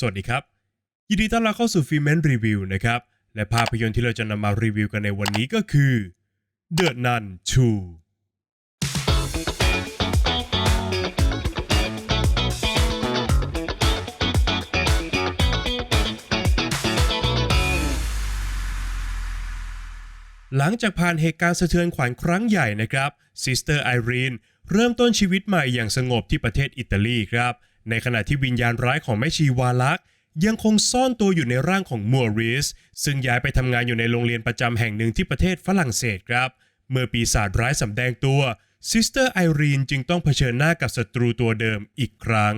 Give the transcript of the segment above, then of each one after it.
สวัสดีครับ ยินดีต้อนรับเข้าสู่ฟิเมนรีวิวนะครับ และภาพยนตร์ที่เราจะนำมารีวิวกันในวันนี้ก็คือ The Nun 2หลังจากผ่านเหตุการณ์สะเทือนขวัญครั้งใหญ่นะครับซิสเตอร์ไอรีนเริ่มต้นชีวิตใหม่อย่างสงบที่ประเทศอิตาลีครับ ในขณะที่วิญญาณร้ายของแม่ชีวาลักษ์ยังคงซ่อนตัวอยู่ในร่างของมัวริสซึ่งย้ายไปทำงานอยู่ในโรงเรียนประจำแห่งหนึ่งที่ประเทศฝรั่งเศสครับ เมื่อปีศาจร้ายสำแดงตัวซิสเตอร์ไอรีนจึงต้องเผชิญหน้ากับศัตรูตัวเดิมอีกครั้ง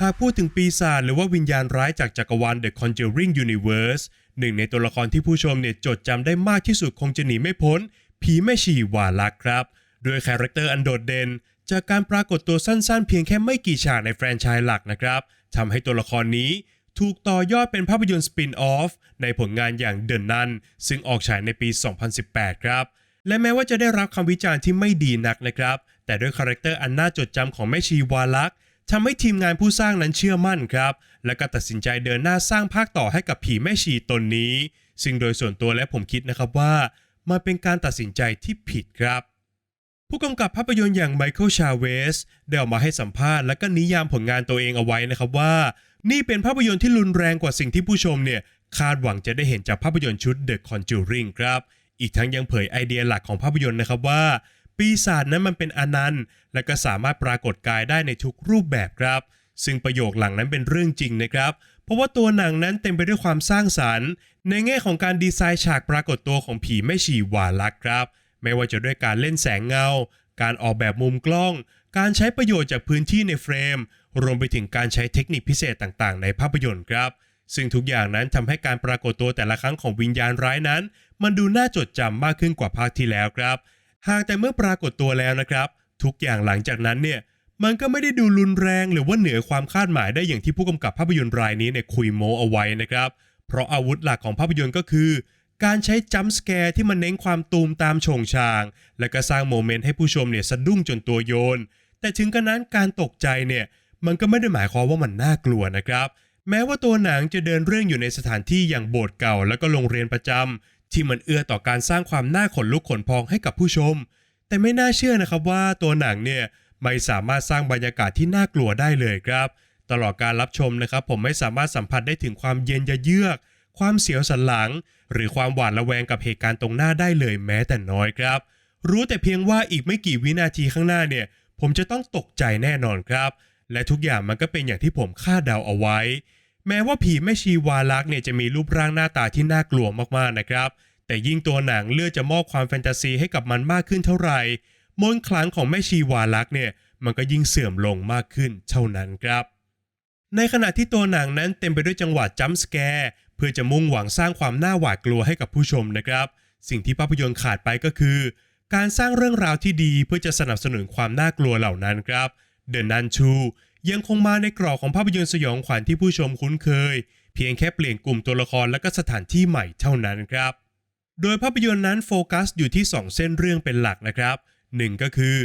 หากพูดถึงปีศาจหรือว่าวิญญาณร้ายจากจักรวาล The Conjuring Universe หนึ่งในตัวละครที่ผู้ชมเนี่ยจดจำได้มากที่สุดคงจะหนีไม่พ้น ผีแม่ชีวาลักครับด้วยคาแรคเตอร์อันโดดเด่นจากการปรากฏตัวสั้นๆ เพียงแค่ไม่กี่ฉากในแฟรนไชส์หลักนะครับทำให้ตัวละครนี้ถูกต่อยอดเป็นภาพยนตร์สปินออฟในผลงานอย่างเด e น Nun ซึ่งออกฉายในปี 2018 ครับ และแม้ว่าจะได้รับคำวิจารณ์ที่ไม่ดีนักนะครับ แต่ด้วยคาแรคเตอร์อันน่าจดจำของแม่ชีวาลักษ์ ทำให้ทีมงานผู้สร้างนั้นเชื่อมั่นครับ และก็ตัดสินใจเดินหน้าสร้างภาคต่อให้กับผีแม่ชีตนนี้ ซึ่งโดยส่วนตัวและผมคิดนะครับว่ามันเป็นการตัดสินใจที่ผิดครับ ผู้กำกับภาพยนตร์อย่างไมเคิลชาเวสได้ออกมาให้สัมภาษณ์และก็นิยามผลงานตัวเองเอาไว้นะครับว่า นี่เป็นภาพยนตร์ที่รุนแรงกว่าสิ่งที่ผู้ชมเนี่ยคาดหวังจะได้เห็นจากภาพยนตร์ชุด The Conjuring ครับ อีกทั้งยังเผยไอเดียหลักของภาพยนตร์นะครับว่า ปีศาจนั้นมันเป็นอนันต์ และก็สามารถปรากฏกายได้ในทุกรูปแบบครับ ซึ่งประโยคหลังนั้นเป็นเรื่องจริงนะครับ เพราะว่าตัวหนังนั้นเต็มไปด้วยความสร้างสรรค์ ในแง่ของการดีไซน์ฉากปรากฏตัวของผีแม่ชีวาลักครับ ไม่ว่าจะด้วยการเล่นแสงเงา การออกแบบมุมกล้อง การใช้ประโยชน์จากพื้นที่ในเฟรม รวมไปถึงการใช้เทคนิคพิเศษต่างๆ ในภาพยนตร์ครับซึ่งทุกอย่างนั้นทำให้การปรากฏตัวแต่ละครั้งของวิญญาณร้ายนั้น มันดูน่าจดจำมากขึ้นกว่าภาคที่แล้วครับ หากแต่เมื่อปรากฏตัวแล้วนะครับ ทุกอย่างหลังจากนั้นเนี่ยมันก็ไม่ได้ดูรุนแรงหรือว่าเหนือความคาดหมายได้อย่างที่ผู้กำกับภาพยนตร์รายนี้เนี่ยคุยโมเอาไว้นะครับ เพราะอาวุธหลักของภาพยนตร์ก็คือ การใช้จัมป์สแกร์ที่มันเน้นความตูมตามโฉงชาง และก็สร้างโมเมนต์ให้ผู้ชมเนี่ยสะดุ้งจนตัวโยน แต่ถึงกระนั้นการตกใจเนี่ยมันก็ไม่ได้หมายความว่ามันน่ากลัวนะครับ แม้ว่าตัวหนังจะเดินเรื่องอยู่ในสถานที่อย่างโบสถ์เก่า แล้วก็โรงเรียนประจำ ที่มันเอื้อต่อการสร้างความน่าขนลุกขนพองให้กับผู้ชม แต่ไม่น่าเชื่อนะครับว่าตัวหนังเนี่ยไม่สามารถสร้างบรรยากาศที่น่ากลัวได้เลยครับ ตลอดการรับชมนะครับ ผมไม่สามารถสัมผัสได้ถึงความเย็นยะเยือก ความเสียวสันหลัง หรือความหวาดระแวงกับเหตุการณ์ตรงหน้าได้เลยแม้แต่น้อยครับ รู้แต่เพียงว่าอีกไม่กี่วินาทีข้างหน้าเนี่ย ผมจะต้องตกใจแน่นอนครับ และทุกอย่างมันก็เป็นอย่างที่ผมคาดเดาเอาไว้ แม้ว่าผีแม่ชีวาลักษ์เนี่ยจะมีรูปร่างหน้าตาที่น่ากลัวมากๆนะครับ แต่ยิ่งตัวหนังเลือกจะมอบความแฟนตาซีให้กับมันมากขึ้นเท่าไหร่มนต์ขลังของแม่ชีวาลักษ์เนี่ยมันก็ยิ่งเสื่อมลงมากขึ้นเท่านั้นครับ ในขณะที่ตัวหนังนั้นเต็มไปด้วยจังหวะจัมป์สแกร์เพื่อจะมุ่งหวังสร้างความน่าหวาดกลัวให้กับผู้ชมนะครับ สิ่งที่ภาพยนตร์ขาดไปก็คือ การสร้างเรื่องราวที่ดีเพื่อจะสนับสนุนความน่ากลัวเหล่านั้นครับเด e นันชู ยังคงมาในกรอบของภาพยนตร์สยองขวัญที่ผู้ชมคุ้นเคย เพียงแค่เปลี่ยนกลุ่มตัวละครและก็สถานที่ใหม่เท่านั้นครับ โดยภาพยนตร์นั้นโฟกัสอยู่ที่ 2 เส้นเรื่องเป็นหลักนะครับหนึ่งก็คือ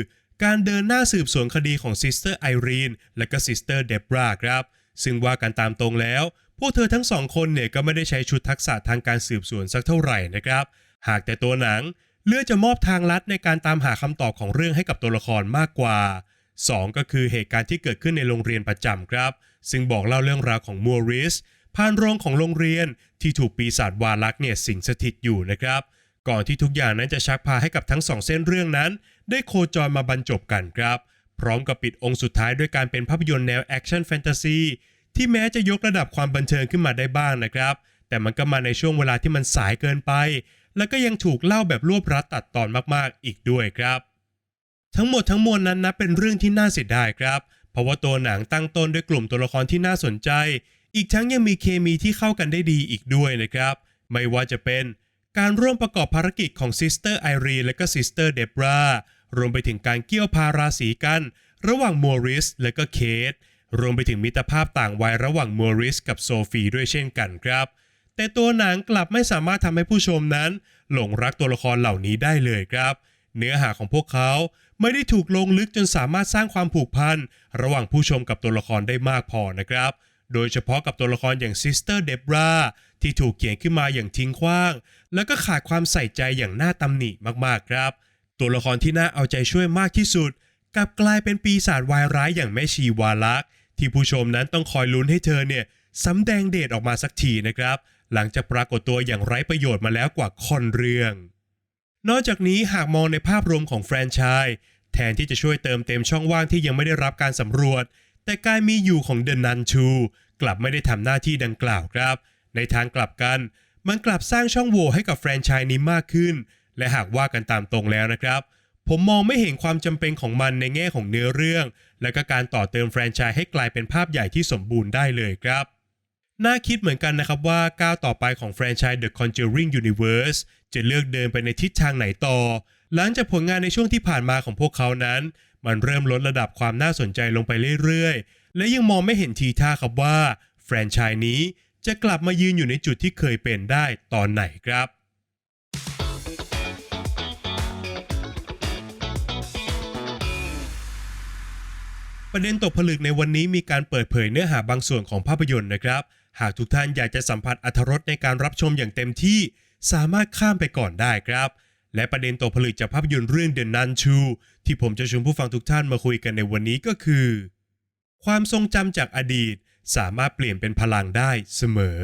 การเดินหน้าสืบสวนคดีของซิสเตอร์ไอรีนและก็ซิสเตอร์เดบราครับ ซึ่งว่ากันตามตรงแล้ว พวกเธอทั้งสองคนเนี่ยก็ไม่ได้ใช้ชุดทักษะทางการสืบสวนสักเท่าไหร่นะครับ หากแต่ตัวหนังเลือกจะมอบทางลัดในการตามหาคำตอบของเรื่องให้กับตัวละครมากกว่า 2 ก็คือเหตุการณ์ที่เกิดขึ้นในโรงเรียนประจำครับ ซึ่งบอกเล่าเรื่องราวของมัวริสผ่านโรงของโรงเรียนที่ถูกปีศาจวาลักเนี่ยสิงสถิตอยู่นะครับ ก่อนที่ทุกอย่างนั้นจะชักพาให้กับทั้งสองเส้นเรื่องนั้น ได้โคจรมาบรรจบกันครับ พร้อมกับปิดองค์สุดท้ายด้วยการเป็นภาพยนตร์แนวแอคชั่นแฟนตาซีที่แม้จะยกระดับความบันเทิงขึ้นมาได้บ้างนะครับ แต่มันก็มาในช่วงเวลาที่มันสายเกินไป แล้วก็ยังถูกเล่าแบบรวบรัดตัดตอนมากๆ อีกด้วยครับ ทั้งหมดทั้งมวลนั้นนับเป็นเรื่องที่น่าเสียดายครับ เพราะว่าตัวหนังตั้งต้นด้วยกลุ่มตัวละครที่น่าสนใจ อีกทั้งยังมีเคมีที่เข้ากันได้ดีอีกด้วยนะครับ ไม่ว่าจะเป็นการร่วมประกอบภารกิจของซิสเตอร์ไอรีและก็ซิสเตอร์เดบรารวมไปถึงการเกี่ยวพาราสีกัน ระหว่างมอริสและก็เคทรวมไปถึงมิตรภาพต่างวัยระหว่างมอริสกับโซฟีด้วยเช่นกันครับ แต่ตัวหนังกลับไม่สามารถทำให้ผู้ชมนั้น หลงรักตัวละครเหล่านี้ได้เลยครับ เนื้อหาของพวกเขา ไม่ได้ถูกลงลึกจนสามารถสร้างความผูกพันระหว่างผู้ชมกับตัวละครได้มากพอนะครับ โดยเฉพาะกับตัวละครอย่างซิสเตอร์เดบราที่ถูกเขียนขึ้นมาอย่างทิ้งขว้าง แล้วก็ขาดความใส่ใจอย่างน่าตำหนิมากๆครับ ตัวละครที่น่าเอาใจช่วยมากที่สุดกลับกลายเป็นปีศาจวายร้ายอย่างแม่ชีวาลักษ์ที่ผู้ชมนั้นต้องคอยลุ้นให้เธอเนี่ยสำแดงเดชออกมาสักทีนะครับ หลังจากปรากฏตัวอย่างไร้ประโยชน์มาแล้วกว่าคอนเรื่อง นอกจากนี้หากมองในภาพรวมของแฟรนไชส์แทนที่จะช่วยเติมเต็มช่องว่างที่ยังไม่ได้รับการสำรวจ แต่การมีอยู่ของเดนนันชูกลับไม่ได้ทำหน้าที่ดังกล่าวครับ ในทางกลับกัน มันกลับสร้างช่องโหว่ให้กับแฟรนไชส์นี้มากขึ้น และหากว่ากันตามตรงแล้วนะครับ ผมมองไม่เห็นความจำเป็นของมันในแง่ของเนื้อเรื่อง และก็การต่อเติมแฟรนไชส์ให้กลายเป็นภาพใหญ่ที่สมบูรณ์ได้เลยครับ น่าคิดเหมือนกันนะครับว่าก้าวต่อไปของแฟรนไชส์ The Conjuring Universe จะเลือกเดินไปในทิศทางไหนต่อ หลังจากผลงานในช่วงที่ผ่านมาของพวกเขานั้น มันเริ่มลดระดับความน่าสนใจลงไปเรื่อยๆ และยังมองไม่เห็นทีท่าครับว่าแฟรนไชส์นี้จะกลับมายืนอยู่ในจุดที่เคยเป็นได้ตอนไหนครับประเด็นตกผลึกในวันนี้มีการเปิดเผยเนื้อหาบางส่วนของภาพยนตร์นะครับ หากทุกท่านอยากจะสัมผัสอรรถรสในการรับชมอย่างเต็มที่ สามารถข้ามไปก่อนได้ครับ และประเด็นตกผลึกจากภาพยนตร์เรื่อง The Nun 2ที่ผมจะชวนผู้ฟังทุกท่านมาคุยกันในวันนี้ก็คือ ความทรงจำจากอดีตสามารถเปลี่ยนเป็นพลังได้เสมอ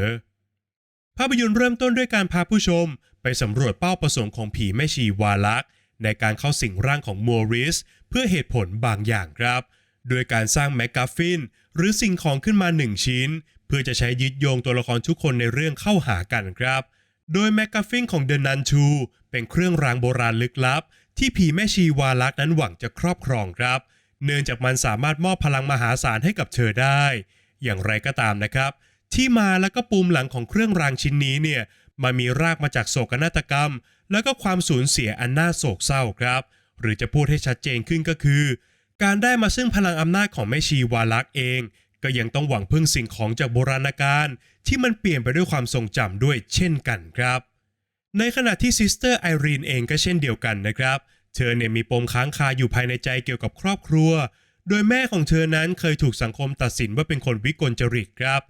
ภาพยนตร์เริ่มต้นด้วยการพาผู้ชม ไปสำรวจเป้าประสงค์ของผีแม่ชีวาลัก ในการเข้าสิงร่างของมัวริส เพื่อเหตุผลบางอย่างครับ โดยการสร้างแมกกาฟิน หรือสิ่งของขึ้นมาหนึ่งชิ้น เพื่อจะใช้ยึดโยงตัวละครทุกคนในเรื่องเข้าหากันครับ โดยแมกกาฟินของเดนันชูเป็นเครื่องรางโบราณลึกลับ ที่ผีแม่ชีวาลักนั้นหวังจะครอบครองครับ เนื่องจากมันสามารถมอบพลังมหาศาลให้กับเธอได้ อย่างไรก็ตามนะครับ ที่มาแล้วก็ปูมหลังของเครื่องรางชิ้นนี้เนี่ยมันมีรากมาจากโศกนาฏกรรม แล้วก็ความสูญเสียอันน่าโศกเศร้าครับ หรือจะพูดให้ชัดเจนขึ้นก็คือ การได้มาซึ่งพลังอำนาจของแม่ชีวาลักเอง ก็ยังต้องหวังพึ่งสิ่งของจากโบราณกาลที่มันเปลี่ยนไปด้วยความทรงจำด้วยเช่นกันครับ ในขณะที่ซิสเตอร์ไอรีนเองก็เช่นเดียวกันนะครับ เธอเนี่ยมีปมค้างคาอยู่ภายในใจเกี่ยวกับครอบครัว โดยแม่ของเธอนั้นเคยถูกสังคมตัดสินว่าเป็นคนวิกลจริตครับ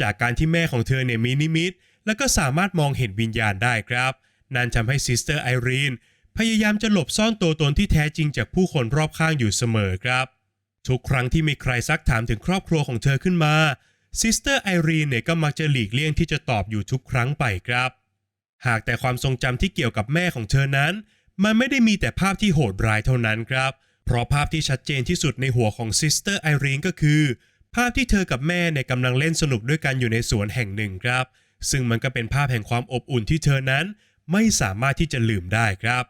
จากการที่แม่ของเธอเนี่ยมีนิมิต และก็สามารถมองเห็นวิญญาณได้ครับนั่นทำให้ซิสเตอร์ไอรีนพยายามจะหลบซ่อนตัวตนที่แท้จริงจากผู้คนรอบข้างอยู่เสมอครับ ทุกครั้งที่มีใครซักถามถึงครอบครัวของเธอขึ้นมาซิสเตอร์ไอรีนเนี่ยก็มักจะหลีกเลี่ยงที่จะตอบอยู่ทุกครั้งไปครับ หากแต่ความทรงจำที่เกี่ยวกับแม่ของเธอนั้น มันไม่ได้มีแต่ภาพที่โหดร้ายเท่านั้นครับ เพราะภาพที่ชัดเจนที่สุดในหัวของซิสเตอร์ไอรีนก็คือ ภาพที่เธอกับแม่เนี่ยกำลังเล่นสนุกด้วยกันอยู่ในสวนแห่งหนึ่งครับ ซึ่งมันก็เป็นภาพแห่งความอบอุ่นที่เธอนั้น ไม่สามารถที่จะลืมได้ครับ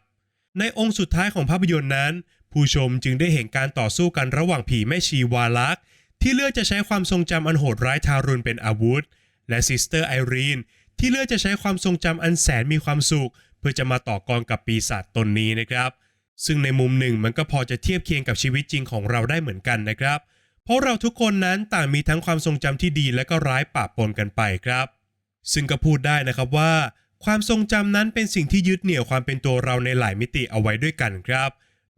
ในองค์สุดท้ายของภาพยนตร์นั้น ผู้ชมจึงได้เห็นการต่อสู้กันระหว่างผีแม่ชีวาลักษ์ที่เลือกจะใช้ความทรงจำอันโหดร้ายทารุณเป็นอาวุธ และซิสเตอร์ไอรีนที่เลือกจะใช้ความทรงจำอันแสนมีความสุข เพื่อจะมาต่อกรกับปีศาจตนนี้นะครับ ซึ่งในมุมหนึ่งมันก็พอจะเทียบเคียงกับชีวิตจริงของเราได้เหมือนกันนะครับ เพราะเราทุกคนนั้นต่างมีทั้งความทรงจำที่ดีและก็ร้ายปะปนกันไปครับ ซึ่งก็พูดได้นะครับว่า ความทรงจำนั้นเป็นสิ่งที่ยึดเหนี่ยวความเป็นตัวเราในหลายมิติเอาไว้ด้วยกันครับ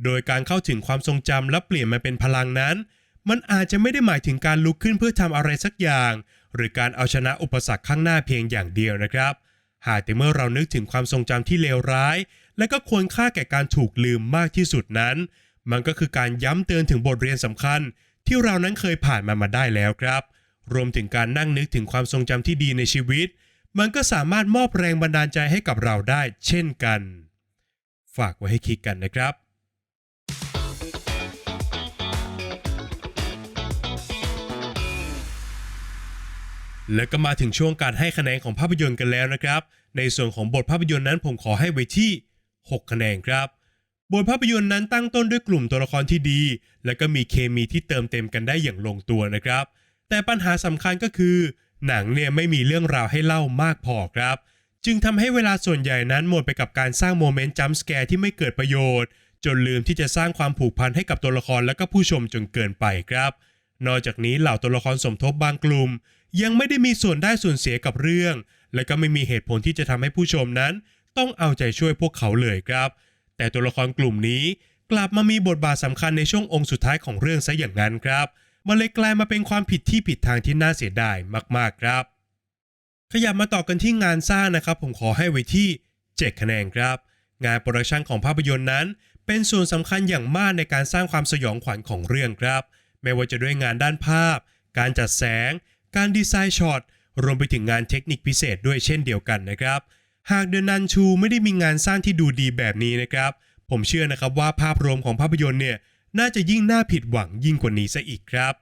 โดยการเข้าถึงความทรงจำและเปลี่ยนมันเป็นพลังนั้น มันอาจจะไม่ได้หมายถึงการลุกขึ้นเพื่อทำอะไรสักอย่าง หรือการเอาชนะอุปสรรคข้างหน้าเพียงอย่างเดียวนะครับ หากแต่เมื่อเรานึกถึงความทรงจำที่เลวร้าย และก็ควรค่าแก่การถูกลืมมากที่สุดนั้น มันก็คือการย้ำเตือนถึงบทเรียนสำคัญ ที่เรานั้นเคยผ่านมามาได้แล้วครับ รวมถึงการนั่งนึกถึงความทรงจำที่ดีในชีวิต มันก็สามารถมอบแรงบันดาลใจให้กับเราได้ เช่นกัน ฝากไว้ให้คิดกันนะครับ และก็มาถึงช่วงการให้คะแนนของภาพยนตร์กันแล้วนะครับ ในส่วนของบทภาพยนตร์นั้นผมขอให้ไว้ที่ 6 คะแนนครับ บทภาพยนตร์นั้นตั้งต้นด้วยกลุ่มตัวละครที่ดี และก็มีเคมีที่เติมเต็มกันได้อย่างลงตัวนะครับ แต่ปัญหาสำคัญก็คือ หนังเนี่ยไม่มีเรื่องราวให้เล่ามากพอครับ จึงทำให้เวลาส่วนใหญ่นั้นหมดไปกับการสร้างโมเมนต์จัมป์สแกร์ที่ไม่เกิดประโยชน์ จนลืมที่จะสร้างความผูกพันให้กับตัวละครและก็ผู้ชมจนเกินไปครับ นอกจากนี้เหล่าตัวละครสมทบบางกลุ่ม ยังไม่ได้มีส่วนได้ส่วนเสียกับเรื่อง และก็ไม่มีเหตุผลที่จะทำให้ผู้ชมนั้น ต้องเอาใจช่วยพวกเขาเลยครับ แต่ตัวละครกลุ่มนี้กลับมามีบทบาทสำคัญในช่วงองค์สุดท้ายของเรื่องซะอย่างนั้นครับมันเลยกลายมาเป็นความผิดที่ผิดทางที่น่าเสียดายมากๆครับ ขยับมาต่อกันที่งานสร้างนะครับ ผมขอให้ไว้ที่ 7 คะแนนครับ งานโปรดักชันของภาพยนตร์นั้น เป็นส่วนสำคัญอย่างมากในการสร้างความสยองขวัญของเรื่องครับ ไม่ว่าจะด้วยงานด้านภาพ การจัดแสง การดีไซน์ช็อตรวมไปถึงงานเทคนิคพิเศษด้วยเช่นเดียวกันนะครับ หากเดนันชูไม่ได้มีงานสร้างที่ดูดีแบบนี้นะครับ ผมเชื่อนะครับว่าภาพรวมของภาพยนตร์เนี่ยน่าจะยิ่งน่าผิดหวังยิ่งกว่านี้ซะอีกครับ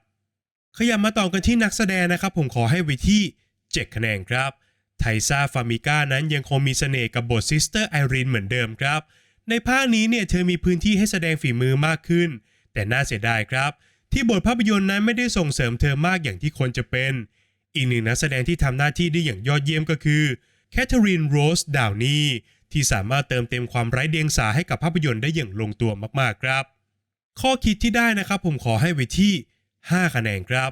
ขยับมาต่อกันที่นักแสดงนะครับ ผมขอให้ไว้ที่ 7 คะแนนครับไทซ่าฟามิก้านั้นยังคงมีเสน่ห์กับบทซิสเตอร์ไอรีนเหมือนเดิมครับ ในภาคนี้เนี่ยเธอมีพื้นที่ให้แสดงฝีมือมากขึ้น แต่น่าเสียดายครับ ที่บทภาพยนตร์นั้นไม่ได้ส่งเสริมเธอมากอย่างที่ควรจะเป็น อีกหนึ่งนักแสดงที่ทำหน้าที่ได้อย่างยอดเยี่ยมก็คือแคทเธอรีนโรสดาวนีที่สามารถเติมเต็มความไร้เดียงสาให้กับภาพยนตร์ได้อย่างลงตัวมากๆครับ ข้อคิดที่ได้นะครับผมขอให้ไว้ที่ 5 คะแนนครับ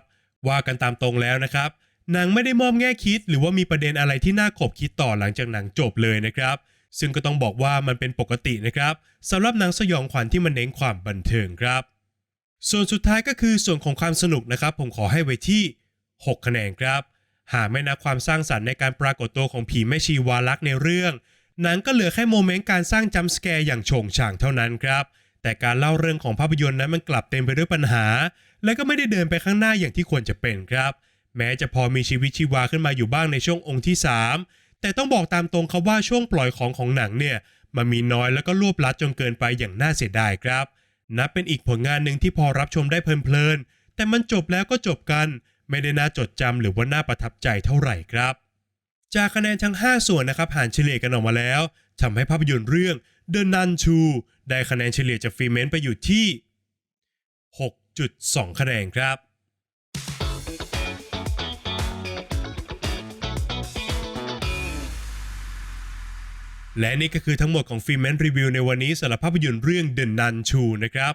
ว่ากันตามตรงแล้วนะครับหนังไม่ได้มอบแง่คิด หรือว่ามีประเด็นอะไรที่น่าขบคิดต่อหลังจากหนังจบเลยนะครับ ซึ่งก็ต้องบอกว่ามันเป็นปกตินะครับสำหรับหนังสยองขวัญที่มันเน้นความบันเทิงครับ ส่วนสุดท้ายก็คือส่วนของความสนุกนะครับ ผมขอให้ไว้ที่ 6 คะแนนครับ หากไม่นับความสร้างสรรค์ในการปรากฏตัวของผีแม่ชีวาลักษ์ในเรื่อง หนังก็เหลือแค่โมเมนต์การสร้างจัมป์สแกร์อย่างโฉงฉางเท่านั้นครับ แต่การเล่าเรื่องของภาพยนตร์นั้นมันกลับเต็มไปด้วยปัญหา และก็ไม่ได้เดินไปข้างหน้าอย่างที่ควรจะเป็นครับ แม้จะพอมีชีวิตชีวาขึ้นมาอยู่บ้างในช่วงองค์ที่ 3 แต่ต้องบอกตามตรงครับว่าช่วงปล่อยของของหนังเนี่ยมันมีน้อยแล้วก็รวบลัดจนเกินไปอย่างน่าเสียดายครับ นับเป็นอีกผลงานหนึ่งที่พอรับชมได้เพลินๆ แต่มันจบแล้วก็จบกัน ไม่ได้น่าจดจำหรือว่าน่าประทับใจเท่าไหร่ครับ จากคะแนนทั้ง 5 ส่วนนะครับหารเฉลี่ยกันออกมาแล้วทำให้ภาพยนตร์เรื่อง The Nun 2ได้คะแนนเฉลี่ยจากฟรีเมนต์ไปอยู่ที่ 6.2 คะแนนครับ และนี่ก็คือทั้งหมดของฟิล์มนรีวิวในวันนี้สำหรับภาพยนตร์เรื่อง The Nun 2นะครับ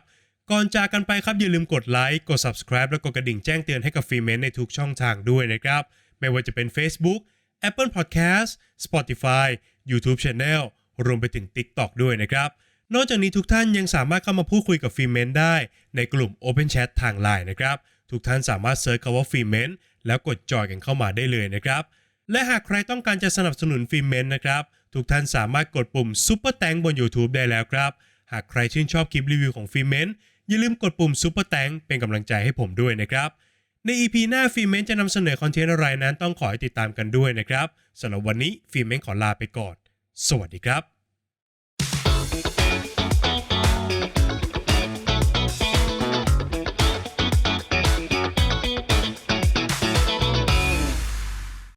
ก่อนจากกันไปครับอย่าลืมกดไลค์กด subscribe และกดกระดิ่งแจ้งเตือนให้กับฟิล์มนในทุกช่องทางด้วยนะครับ ไม่ว่าจะเป็น Facebook Apple Podcast Spotify YouTube Channel รวมไปถึง TikTok ด้วยนะครับ นอกจากนี้ทุกท่านยังสามารถเข้ามาพูดคุยกับฟิล์มนได้ในกลุ่ม Open Chat ทาง Line นะครับทุกท่านสามารถเซิร์ชคำว่าฟิล์มนแล้วกดจอยกันเข้ามาได้เลยนะครับและหากใครต้องการจะสนับสนุนฟิล์มเมนนะครับ ทุกท่านสามารถกดปุ่มซุปเปอร์แตงบน YouTube ได้แล้วครับ หากใครชื่นชอบคลิปรีวิวของฟิเมนอย่าลืมกดปุ่มซุปเปอร์แตงเป็นกำลังใจให้ผมด้วยนะครับ ใน EP หน้าฟิเมนจะนำเสนอคอนเทนต์อะไรนั้นต้องขอให้ติดตามกันด้วยนะครับสำหรับวันนี้ฟิเมนขอลาไปก่อน สวัสดีครับ